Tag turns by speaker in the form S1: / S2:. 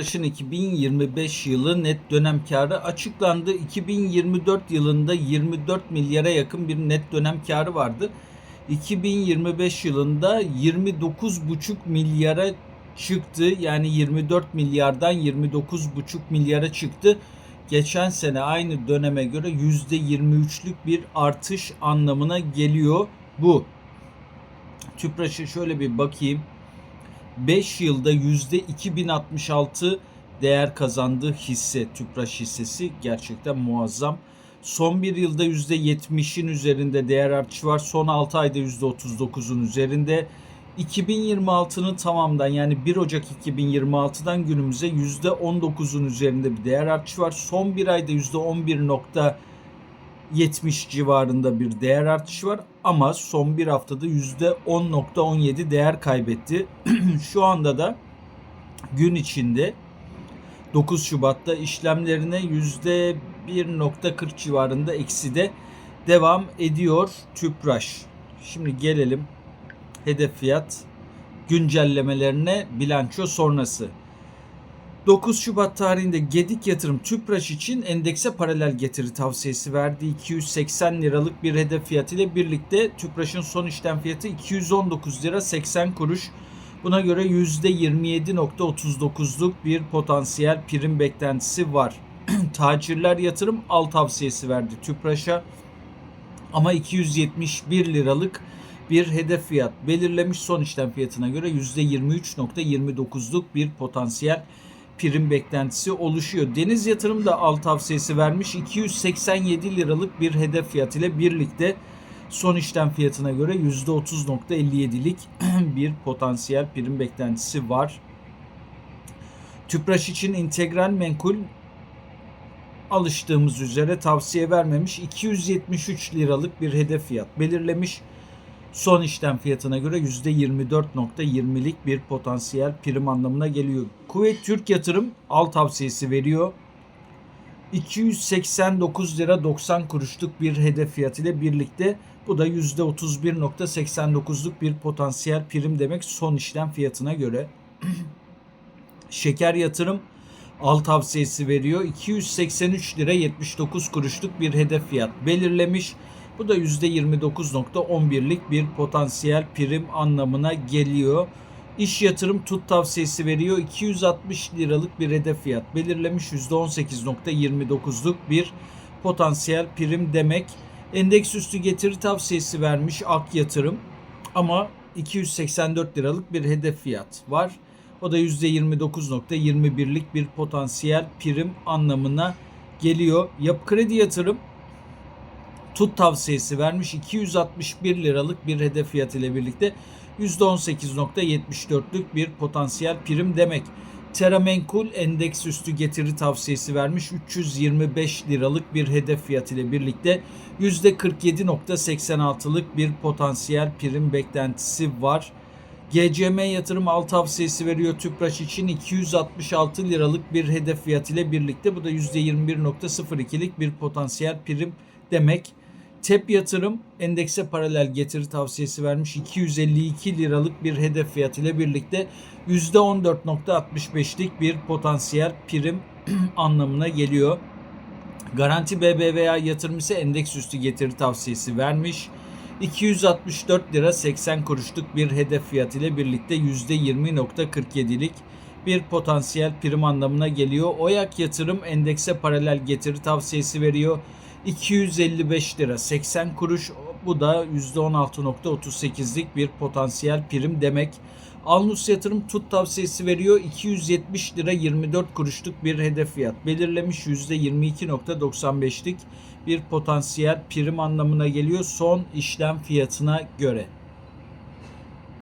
S1: Tüpraş'ın 2025 yılı net dönem karı açıklandı. 2024 yılında 24 milyara yakın bir net dönem karı vardı. 2025 yılında 29,5 milyara çıktı. Yani 24 milyardan 29,5 milyara çıktı. Geçen sene aynı döneme göre %23'lük bir artış anlamına geliyor bu. Tüpraş'a şöyle bir bakayım. 5 yılda %2066 değer kazandığı hisse Tüpraş hissesi gerçekten muazzam. Son bir yılda %70'in üzerinde değer artışı var. Son 6 ayda %39'un üzerinde. 2026'nın tamamdan yani 1 Ocak 2026'dan günümüze %19'un üzerinde bir değer artışı var. Son bir ayda %11.70 civarında bir değer artışı var ama son bir haftada %10.17 değer kaybetti. Şu anda da gün içinde 9 Şubat'ta işlemlerine %1.40 civarında ekside devam ediyor Tüpraş. Şimdi gelelim hedef fiyat güncellemelerine bilanço sonrası. 9 Şubat tarihinde Gedik Yatırım Tüpraş için endekse paralel getiri tavsiyesi verdi. 280 liralık bir hedef fiyat ile birlikte Tüpraş'ın son işlem fiyatı 219 lira 80 kuruş. Buna göre %27.39'luk bir potansiyel prim beklentisi var. Tacirler Yatırım al tavsiyesi verdi Tüpraş'a ama 271 liralık bir hedef fiyat belirlemiş son işlem fiyatına göre %23.29'luk bir potansiyel prim beklentisi oluşuyor. Deniz Yatırım da al tavsiyesi vermiş 287 liralık bir hedef fiyat ile birlikte son işlem fiyatına göre %30.57'lik bir potansiyel prim beklentisi var. Tüpraş için integral menkul alıştığımız üzere tavsiye vermemiş 273 liralık bir hedef fiyat belirlemiş. Son işlem fiyatına göre %24.20'lik bir potansiyel prim anlamına geliyor. Kuveyt Türk Yatırım al tavsiyesi veriyor. 289 lira 90 kuruşluk bir hedef fiyat ile birlikte bu da %31.89'luk bir potansiyel prim demek son işlem fiyatına göre. Şeker Yatırım al tavsiyesi veriyor. 283 lira 79 kuruşluk bir hedef fiyat belirlemiş. Bu da %29.11'lik bir potansiyel prim anlamına geliyor. İş yatırım tut tavsiyesi veriyor. 260 liralık bir hedef fiyat belirlemiş. %18.29'luk bir potansiyel prim demek. Endeks üstü getiri tavsiyesi vermiş Ak Yatırım. Ama 284 liralık bir hedef fiyat var. O da %29.21'lik bir potansiyel prim anlamına geliyor. Yapı Kredi Yatırım tut tavsiyesi vermiş 261 liralık bir hedef fiyat ile birlikte %18.74'lük bir potansiyel prim demek. Teramenkul endeks üstü getiri tavsiyesi vermiş 325 liralık bir hedef fiyat ile birlikte %47.86'lık bir potansiyel prim beklentisi var. GCM yatırım al tavsiyesi veriyor Tüpraş için 266 liralık bir hedef fiyat ile birlikte bu da %21.02'lik bir potansiyel prim demek. TEP yatırım endekse paralel getiri tavsiyesi vermiş 252 liralık bir hedef fiyat ile birlikte %14.65'lik bir potansiyel prim anlamına geliyor. Garanti BBVA yatırım ise endeks üstü getiri tavsiyesi vermiş. 264 lira 80 kuruşluk bir hedef fiyat ile birlikte %20.47'lik bir potansiyel prim anlamına geliyor. Oyak yatırım endekse paralel getiri tavsiyesi veriyor. 255 lira 80 kuruş bu da %16.38'lik bir potansiyel prim demek. Alnus yatırım tut tavsiyesi veriyor. 270 lira 24 kuruşluk bir hedef fiyat belirlemiş %22.95'lik bir potansiyel prim anlamına geliyor son işlem fiyatına göre.